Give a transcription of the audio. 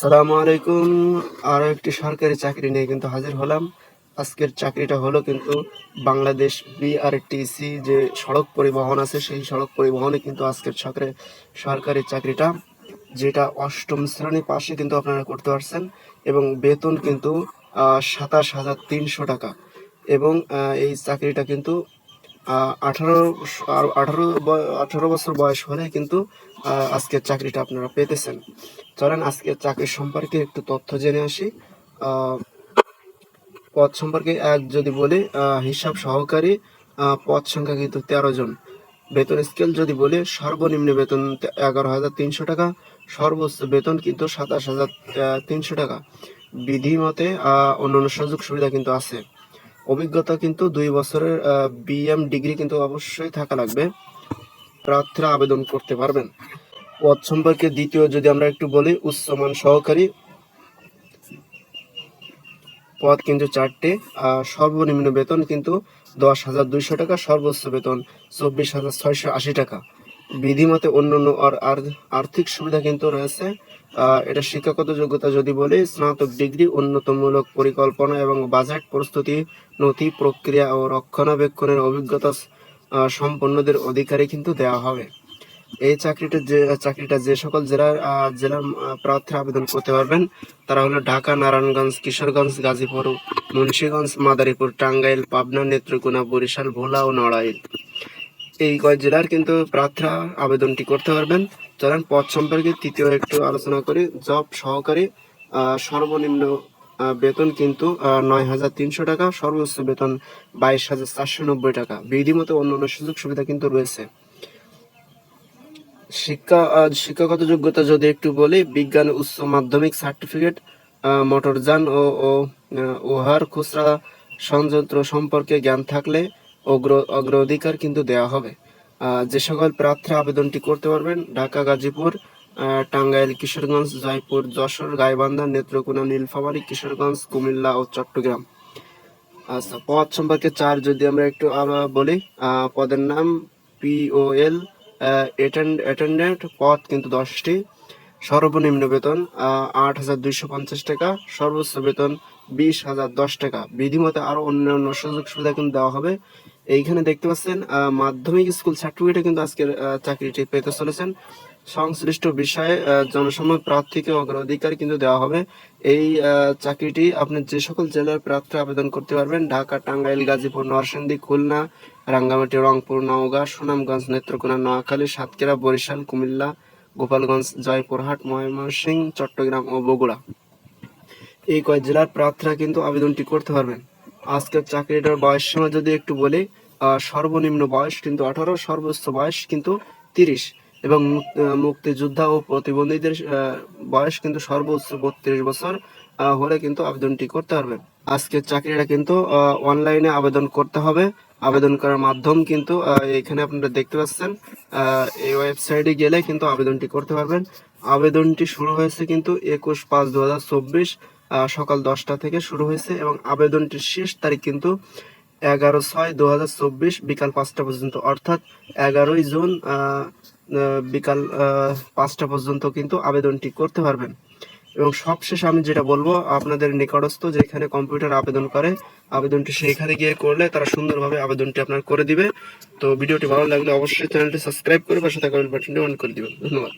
আসসালামু আলাইকুম। আরও একটি সরকারি চাকরি নিয়ে কিন্তু হাজির হলাম। আজকের চাকরিটা হলো কিন্তু বাংলাদেশ বিআরটিসি যে সড়ক পরিবহন আছে, সেই সড়ক পরিবহনে কিন্তু আজকের সরকারি সরকারি চাকরিটা, যেটা অষ্টম শ্রেণি পাশে কিন্তু আপনারা করতে পারছেন এবং বেতন কিন্তু সাতাশ হাজার তিনশো টাকা। এবং এই চাকরিটা কিন্তু আঠারো আঠারো আঠারো বছর বয়স হলে কিন্তু আজকের চাকরিটা আপনারা পেতেছেন। চলেন, আজকের চাকরি সম্পর্কে একটু তথ্য জেনে আসি। পদ সম্পর্কে এক যদি বলি হিসাব সহকারী পদ সংখ্যা কিন্তু তেরো জন। বেতন স্কেল যদি বলি, সর্বনিম্ন বেতন এগারো হাজার তিনশো টাকা, সর্বোচ্চ বেতন কিন্তু সাতাশ হাজার তিনশো টাকা। বিধি মতে অন্যান্য সুযোগ সুবিধা কিন্তু আছে। অভিজ্ঞতা কিন্তু দুই বছরের বিএম ডিগ্রি কিন্তু অবশ্যই থাকা লাগবে। প্রার্থীরা আবেদন করতে পারবেন। পদ সম্পর্কে দ্বিতীয় যদি আমরা একটু বলি, উচ্চমান সহকারী। পদ কিন্তু চারটে, আর সর্বনিম্ন বেতন কিন্তু দশ হাজার দুইশো টাকা, সর্বোচ্চ বেতন চব্বিশ হাজার ছয়শো আশি টাকা। বিধিমতে আর- আর্থিক সুবিধা কিন্তু রয়েছে। এটা শিক্ষাগত যোগ্যতা যদি বলি স্নাতক ডিগ্রি উন্নতমূলক পরিকল্পনা এবং বাজেট প্রস্তুতি নথি প্রক্রিয়া ও রক্ষণাবেক্ষণের অভিজ্ঞতা সম্পন্নদের অধিকারী কিন্তু দেওয়া হবে। এই চাকরিটা যে চাকরিটা যে সকল জেলার জেলার আহ, প্রার্থীরা আবেদন করতে পারবেন তারা হলো ঢাকা নারায়ণগঞ্জ কিশোরগঞ্জ গাজীপুর মুন্সিগঞ্জ মাদারীপুর টাঙ্গাইল পাবনা নেত্রকোনা বরিশাল ভোলা ও নড়াইল। এই কয় জেলার কিন্তু প্রার্থীরা আবেদনটি করতে পারবেন। চলেন পদ সম্পর্কে তৃতীয় একটু আলোচনা করি। জব সহকারী সর্বনিম্ন বেতন কিন্তু নয় হাজার তিনশো টাকা সর্বোচ্চ বেতন বাইশ হাজার চারশো নব্বই টাকা। বিধি বিধিমতো অন্যান্য সুযোগ সুবিধা কিন্তু রয়েছে। শিক্ষা শিক্ষাগত যোগ্যতা যদি একটু বলি বিজ্ঞান উচ্চ মাধ্যমিক সার্টিফিকেট মোটরযান ও ও, উহার খুচরা সংযন্ত্র সম্পর্কে জ্ঞান থাকলে অগ্র, অগ্রাধিকার কিন্তু দেওয়া হবে। যে সকল প্রার্থীরা আবেদনটি করতে পারবেন, ঢাকা, গাজীপুর টাঙ্গাইল, কিশোরগঞ্জ, জয়পুর, যশোর, গাইবান্ধা, নেত্রকোনা, নীলফামারী, কিশোরগঞ্জ, কুমিল্লা ও চট্টগ্রাম। আচ্ছা পদ সম্পর্কে চার যদি আমরা একটু বলি পদের নাম পিওএল অ্যাটেন্ডেন্ট, পদ কিন্তু দশটি। সর্বনিম্ন বেতন আট হাজার দুইশো পঞ্চাশ টাকা, সর্বোচ্চ বেতন বিশ হাজার দশ টাকা। বিধিমতে আরও অন্যান্য সুযোগ সুবিধা কিন্তু দেওয়া হবে। এইখানে দেখতে পাচ্ছেন মাধ্যমিক স্কুল সার্টিফিকেটে কিন্তু আজকের চাকরিটি পেতে চলেছেন। সংশ্লিষ্ট বিষয়ে আহ, জনসম্মত প্রার্থীকে অগ্রাধিকার কিন্তু দেওয়া হবে। এই চাকরিটি আপনি যে সকল জেলার প্রার্থী আবেদন করতে পারবেন ঢাকা টাঙ্গাইল গাজীপুর নরসিংদী খুলনা রাঙ্গামাটি রংপুর নওগাঁ সুনামগঞ্জ নেত্রকোনা নোয়াখালী সাতক্ষীরা বরিশাল কুমিল্লা গোপালগঞ্জ জয়পুরহাট ময়মনসিংহ চট্টগ্রাম ও বগুড়া। এই কয় জেলার প্রার্থীরা কিন্তু আবেদনটি করতে পারবেন। আজকের চাকরিটার বয়স সীমা যদি একটু বলি সর্বনিম্ন বয়স কিন্তু আঠারো, সর্বোচ্চ বয়স কিন্তু তিরিশ। এবং মুক্তিযোদ্ধা ও প্রতিবন্ধীদের বয়স কিন্তু সর্বোচ্চ বত্রিশ বছর হলে কিন্তু আবেদনটি করতে পারবেন আজকের চাকরিটা কিন্তু অনলাইনে আবেদন করতে হবে। আবেদন করার মাধ্যম কিন্তু এখানে আপনারা দেখতে পাচ্ছেন এই ওয়েবসাইটে গেলে কিন্তু আবেদনটি করতে পারবেন। আবেদনটি শুরু হয়েছে কিন্তু একুশ পাঁচ দু হাজার চব্বিশ সকাল দশটা থেকে শুরু হয়েছে এবং আবেদনটির শেষ তারিখ কিন্তু এগারো ছয় দু চব্বিশ বিকাল পাঁচটা পর্যন্ত। অর্থাৎ এগারোই জুন বিকাল পাঁচটা পর্যন্ত কিন্তু আবেদনটি করতে পারবেন। এবং সবশেষ আমি যেটা বলব, আপনাদের নিকটস্থ যেখানে কম্পিউটার আবেদন করে, আবেদনটি সেইখানে গিয়ে করলে তারা সুন্দরভাবে আবেদনটি আপনার করে দিবে। তো ভিডিওটি ভালো লাগলে অবশ্যই চ্যানেলটি সাবস্ক্রাইব করে পাশে থাকা বাটনটি অন করে দিবেন। ধন্যবাদ।